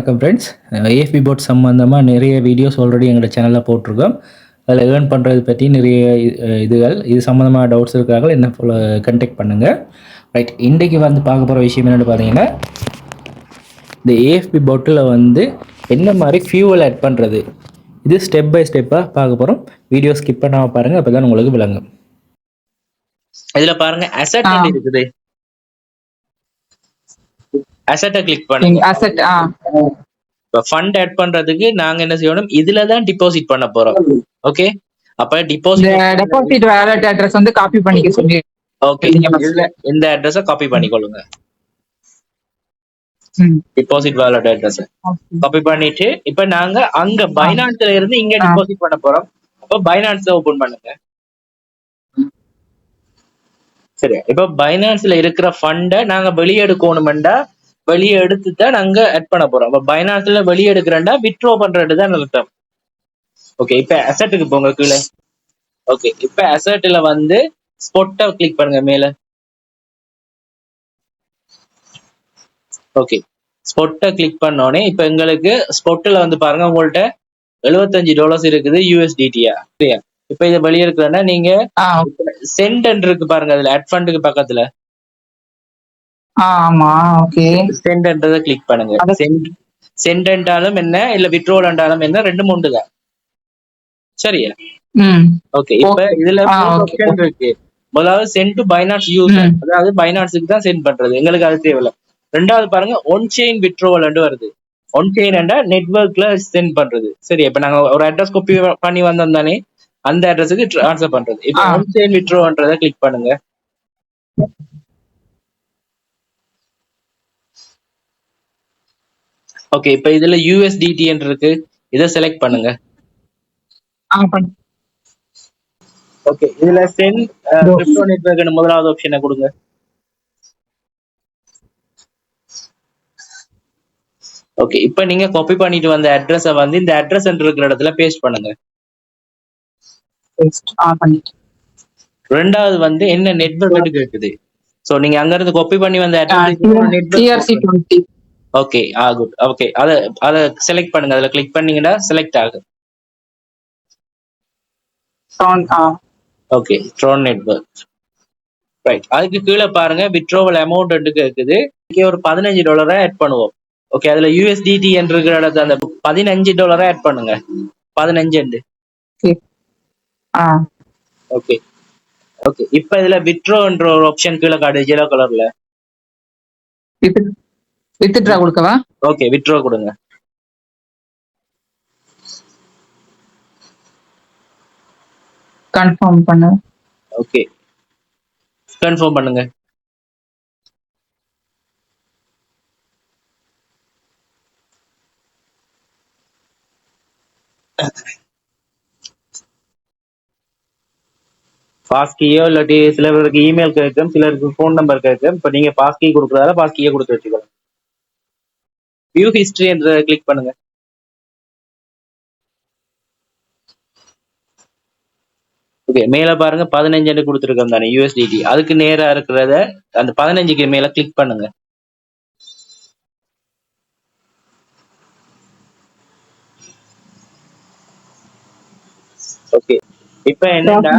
வணக்கம் friends ஏஎஃபி boat சம்மந்தமாக நிறைய வீடியோஸ் ஆல்ரெடி எங்களோட சேனலில் போட்டிருக்கோம். அதில் ஏர்ன் பண்ணுறது பற்றி நிறைய இதுகள். இது சம்மந்தமாக டவுட்ஸ் இருக்கிறாங்க என்ன கண்டெக்ட் பண்ணுங்கள் ரைட் இன்றைக்கு வந்து பார்க்க போகிற விஷயம் என்னென்னு பார்த்தீங்கன்னா இந்த ஏஎஃபி போட்டில் வந்து என்ன மாதிரி ஃபியூவல் ஆட் பண்ணுறது இது ஸ்டெப் பை ஸ்டெப்பாக பார்க்க போகிறோம் வீடியோ ஸ்கிப் பண்ணாமல் பாருங்கள் அப்போ தான் உங்களுக்கு விளங்கும். இதுல பாருங்க அசெட். இருக்குது. அசெட்டை கிளிக் பண்ணுங்க அசெட் இப்ப ஃபண்ட் ஆட் பண்றதுக்கு நாங்க என்ன செய்யணும்? இதுல தான் டிபாசிட் பண்ண போறோம். ஓகே அப்ப டிபாசிட் டெபாசிட் வேலட் அட்ரஸ் வந்து காப்பி பண்ணிக்க சொல்லி ஓகே இந்த அட்ரஸ காப்பி பண்ணிக்கொள்ளுங்க. டிபாசிட் வாலெட் அட்ரஸ் காப்பி பண்ணிட்டு இப்ப நாங்க அங்க பைனான்ஸ்ல இருந்து இங்க. டிபாசிட் பண்ண போறோம். அப்ப பைனான்ஸ் ஓபன் பண்ணுங்க. சரி இப்ப பைனான்ஸ்ல இருக்கிற ஃபண்ட நாங்க வெளியே எடுக்கணுமெண்டா வெளியே எடுத்து தான் நாங்க ஆட் பண்ண போறோம். அப்ப பைனான்ஸ்ல வெளியே எடுக்கிறேன்டா வித்ட்ரோ பண்றது தான் அர்த்தம். ஓகே இப்ப அசெட்டுக்கு போங்க கீழே. ஓகே இப்ப அசெட்ல வந்து ஸ்பொட்டை கிளிக் பண்ணுங்க மேல. ஓகே ஸ்பொட்டை கிளிக் பண்ணோடனே இப்ப எங்களுக்கு ஸ்பொட்டில் வந்து பாருங்க உங்கள்ட்ட எழுபத்தஞ்சு டாலர்ஸ் இருக்குது யூஎஸ்டிடியா சரியா? இப்ப இதை வெளியே எடுக்கிறேன்னா நீங்க சென்ட் இருக்கு பாருங்க அதுல அட் ஃபண்டுக்கு பக்கத்துல. ஆமா ஓகே சென்ட்ன்றதை கிளிக் பண்ணுங்க. சென்ட் சென்டென்டாலும் என்ன இல்ல விட்ரோலண்டாலும் என்ன ரெண்டு மூண்டு தான் சரியா ஓகே இப்ப. இதுல மூணு ஆப்ஷன் இருக்கு. முதலாவது சென்ட் டு பைனான்ஸ் யூசர். அதாவது பைனான்ஸுக்கு தான் சென்ட் பண்றது. எங்களுக்கு அது தேவையில்ல. ரெண்டாவது பாருங்க ஒன் செயின் விட்ரோவல் வருது. ஒன் செயின் நெட்வொர்க்ல சென்ட் பண்றது. சரி இப்ப நாங்க ஒரு அட்ரஸ் காப்பி பண்ணி வந்தோம் தானே அந்த அட்ரஸுக்கு ட்ரான்ஸ்ஃபர் பண்றது. இப்ப. ஒன் செயின் விட்ரோன்றதை கிளிக் பண்ணுங்க. ஓகே இப்ப இதுல யூஎஸ்டிடி இருக்கு. இதை செலக்ட் பண்ணுங்க. ஓகே இதுல சென்ட் கிரிப்டோ நெட்வொர்க் முதலாவது ஆப்ஷனை கொடுங்க. ஓகே இப்போ நீங்க காப்பி பண்ணிட்டு வந்த அட்ரஸ வந்து இந்த அட்ரஸ் இருக்கிற இடத்துல பேஸ்ட் பண்ணுங்க. ரெண்டாவது வந்து என்ன நெட்வொர்க் கேக்குது. சோ நீங்க அங்க இருந்து காப்பி பண்ணி வந்த அட்ரஸ் ஓகே ஆ குட் ஓகே அத அத செலக்ட் பண்ணுங்க. அதுல கிளிக் பண்ணீங்கன்னா செலக்ட் ஆகும். ஓகே ட்ரோன் நெட்வொர்க் ரைட் அதுக்கு கீழே பாருங்க விட்ரோவல் அமௌண்ட் இருக்குது ஒரு பதினஞ்சு டாலரா ஆட் பண்ணுவோம். ஓகே அதுல யூஎஸ்டிடி இருக்கிற இடத்துல அந்த பதினஞ்சு டாலரா ஆட் பண்ணுங்க. பதினஞ்சு ஓகே ஓகே இப்போ இதுல விட்ரோன்ற ஒரு ஆப்ஷன் கீழே காட்டு ஜெலோ கலர்ல வித்ட்ரா கொடுக்கவா? ஓகே விட்ரோ கொடுங்க. கன்ஃபார்ம் பண்ணு. ஓகே. கன்ஃபார்ம் பண்ணுங்க. பாஸ்கியோ இல்லாட்டி சில பேருக்கு இமெயில் கேட்கும் சிலருக்கு ஃபோன் நம்பர் கேட்கும். இப்போ நீங்க பாஸ்கி கொடுக்குறதால பாஸ்கியே கொடுத்து வச்சுக்கலாம் வியூ ஹிஸ்டரி என்ற கிளிக் பண்ணுங்க. ஓகே மேல பாருங்க பதினஞ்சு கொடுத்துருக்கோம் தானே யூஎஸ்டிடி அதுக்கு நேரா இருக்கிறத அந்த பதினஞ்சுக்கு மேல கிளிக் பண்ணுங்க. ஓகே இப்போ என்னன்னா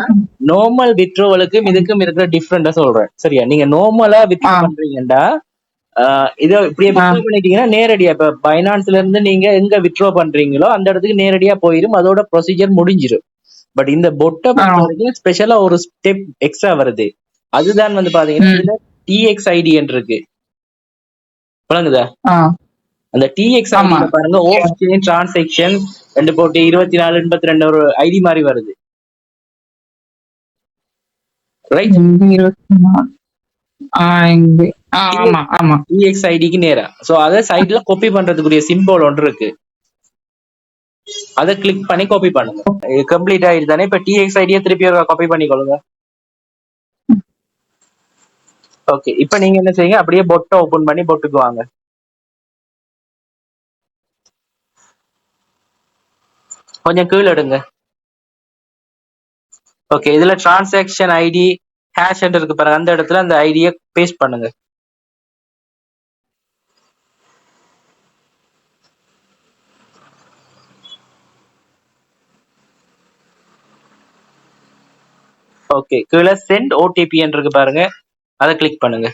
நார்மல் விட்ரோவலுக்கும் இதுக்கும் இருக்கிற டிஃப்ரெண்டா சொல்றேன். சரியா? நீங்க நார்மலா வித்ரோ. பண்றீங்கன்னா ஆஹ் இதை இப்படியே ஆ. வித்ரோ பண்ணிட்டீங்கன்னா நேரடியா இப்ப பைனான்ஸ்ல இருந்து நீங்க எங்க வித்ரோ பண்றீங்களோ அந்த இடத்துக்கு நேரடியா போயிடும் அதோட ப்ரொசீஜர் முடிஞ்சிரும். பட் இந்த பொட்டை ஸ்பெஷலா ஒரு ஸ்டெப் எக்ஸ்ட்ரா வருது. அதுதான் வந்து பாத்தீங்கன்னா டிஎக்ஸ் ஐடி இருக்கு விளங்குதா? அந்த டிஎக்ஸ். ஐடி பாருங்க செயின் டிரான்சாக்ஷன் ரெண்டு போட்டு இருபத்தி நாலு எண்பத்தி ரெண்டு ஒரு ஐடி மாதிரி வருது. ரைட் ஆமா ஆமா. டிஎக்ஸ் ஐடிக்கு நேரா. சோ அத சைடுல காப்பி பண்றதுக்குரிய சிம்பிள் ஒன்று இருக்கு. அத கிளிக் பண்ணி காப்பி பண்ணுங்க. கம்ப்ளீட் ஆயிருதானே தானே இப்ப டிஎக்ஸ் ஐடியை திருப்பி ஒரு காப்பி பண்ணிக்கொள்ளுங்க. ஓகே இப்ப நீங்க என்ன செய்யுங்க? அப்படியே பொட்டை ஓபன் பண்ணி பொட்டுக்கு வாங்க. கொஞ்சம் கீழே எடுங்க. ஓகே இதுல டிரான்சாக்ஷன் ஐடி ஹேஷ் இருக்கு பாருங்க அந்த இடத்துல அந்த ஐடியை பேஸ்ட் பண்ணுங்க. ஓகே கீழே சென்ட் ஓடிபி இருக்கு பாருங்க. அதை கிளிக் பண்ணுங்க.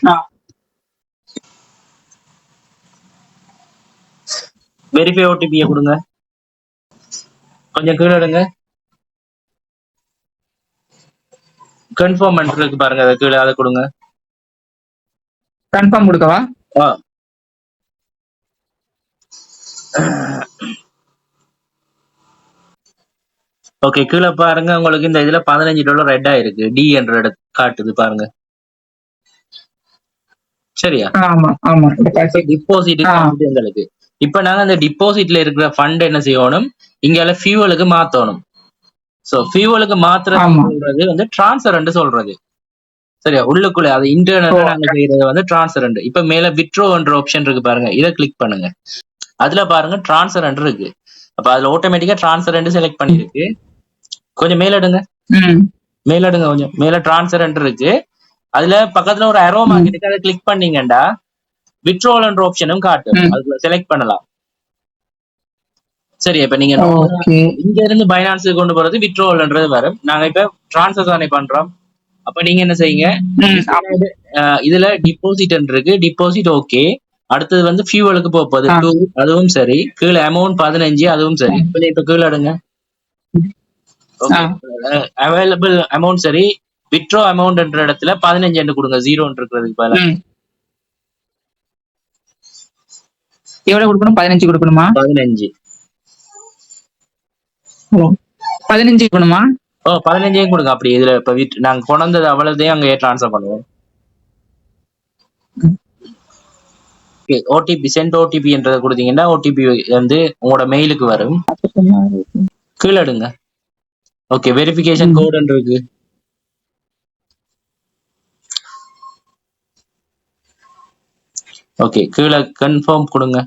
வெரிஃபை ஓடிபியை கொடுங்க. கொஞ்சம் கீழே எடுங்க. கன்ஃபார்ம் இருக்கு பாருங்க அதை கீழே அதை கொடுங்க. கன்ஃபார்ம் கொடுக்கவா? ஆ. ஓகே கீழே பாருங்க. உங்களுக்கு இந்த இதுல பதினஞ்சு டாலர் ரெட் ஆயிருக்கு. டி என்ற இடத்து காட்டுது பாருங்க. சரியா. டிபாசிட். எங்களுக்கு. இப்ப நாங்க அந்த டிபாசிட்ல இருக்கிற ஃபண்ட் என்ன செய்யணும்? இங்கால ஃபியூவலுக்கு மாத்தணும். சோ ஃபியூவலுக்கு மாத்துறது வந்து டிரான்ஸ்பரண்ட் சொல்றது. சரியா? உள்ளுக்குள்ள அது இன்டர்னல். நாங்க செய்யறது வந்து டிரான்ஸ்பரண்ட் இப்ப மேல விட்ரோ என்ற ஆப்ஷன் இருக்கு பாருங்க. இதை கிளிக் பண்ணுங்க. அதுல பாருங்க டிரான்ஸ்பரண்ட் இருக்கு. அப்ப அதுல ஆட்டோமேட்டிக்கா டிரான்ஸ்பரண்ட் செலக்ட் பண்ணிருக்கு கொஞ்சம் மேல எடுங்க. மேல எடுங்க கொஞ்சம். மேல டிரான்ஸ்பரண்ட் இருக்கு. அதுல பக்கத்துல ஒரு அரோ மார்க் இருக்கு அதை கிளிக் பண்ணீங்கடா விட்ரோல்ன்ற ஆப்ஷனும் காட்டும். அதுல செலக்ட் பண்ணலாம். சரி இப்ப நீங்க இங்க இருந்து பைனான்ஸுக்கு கொண்டு போறது விட்ரோல்ன்றது வரும். நாங்க இப்ப டிரான்ஸ்ஃபர் தானே பண்றோம். அப்ப நீங்க என்ன செய்யுங்க? இதுல டிபாசிட் இருக்கு. டிபாசிட் ஓகே அடுத்தது வந்து ஃபியூவலுக்கு போகுது. அதுவும் சரி. கீழே அமௌண்ட் பதினஞ்சு அதுவும் சரி. இப்ப கீழே எடுங்க. ஆ. அவைலபிள் அமௌண்ட் சரி விட்ரோ அமௌண்ட்ன்ற இடத்துல பதினஞ்சு கொடுங்க ஜீரோ இருக்கிறதுக்கு பதிலா. எவ்வளவு கொடுக்கணும்? பதினஞ்சு கொடுக்கணுமா? பதினஞ்சு. பதினஞ்சு கொடுக்கணுமா? ஓ பதினஞ்சையும் கொடுங்க அப்படி இதுல இப்ப விட்- நாங்க கொண்டு வந்தது அவ்வளவுதையும் அங்கே ட்ரான்ஸ்ஃபர் பண்ணுவோம். ஓடிபி சென்ட் ஓடிபின்றதை கொடுத்தீங்கன்னா ஓடிபி வந்து உங்களோட மெயிலுக்கு வரும். கீழே எடுங்க. Okay verification. கோடுன்னு இருக்கு ஓகே கீழே கன்ஃபார்ம் கொடுங்க.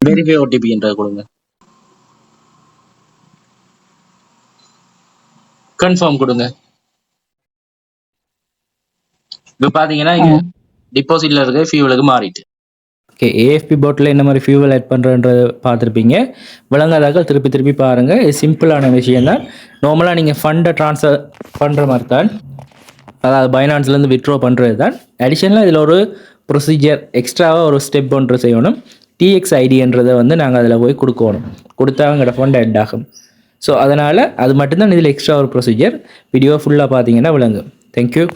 வெரிஃபை ஓடிபின்றத கொடுங்க. கன்ஃபார்ம் கொடுங்க. இப்ப பாத்தீங்கன்னா இங்க டிபாசிட்ல இருக்க ஃபியூலுக்கு மாறிட்டு. ஓகே ஏஎஃபி போட்டில் என்ன மாதிரி ஃபியூவல் ஆட் பண்ணுறன்றத பார்த்துருப்பீங்க. விளங்காதாக்கள் திருப்பி திருப்பி பாருங்கள் இது சிம்பிளான விஷயம் தான் நார்மலாக நீங்கள் ஃபண்டை ட்ரான்ஸ்ஃபர் பண்ணுற மாதிரி தான். அதாவது பைனான்ஸ்லேருந்து விட்ரோ பண்ணுறது தான் அடிஷனலாக இதில் ஒரு ப்ரொசீஜர் எக்ஸ்ட்ராவாக ஒரு ஸ்டெப் ஒன்று செய்யணும். டிஎக்ஸ் ஐடின்றதை வந்து நாங்கள் அதில் போய் கொடுக்கணும். கொடுத்தா எங்களோட ஃபண்ட் ஆட் ஆகும். ஸோ அதனால் அது மட்டும்தான் இதில் எக்ஸ்ட்ரா ஒரு ப்ரொசீஜர் வீடியோ ஃபுல்லாக பார்த்தீங்கன்னா விளங்கும். தேங்க்யூ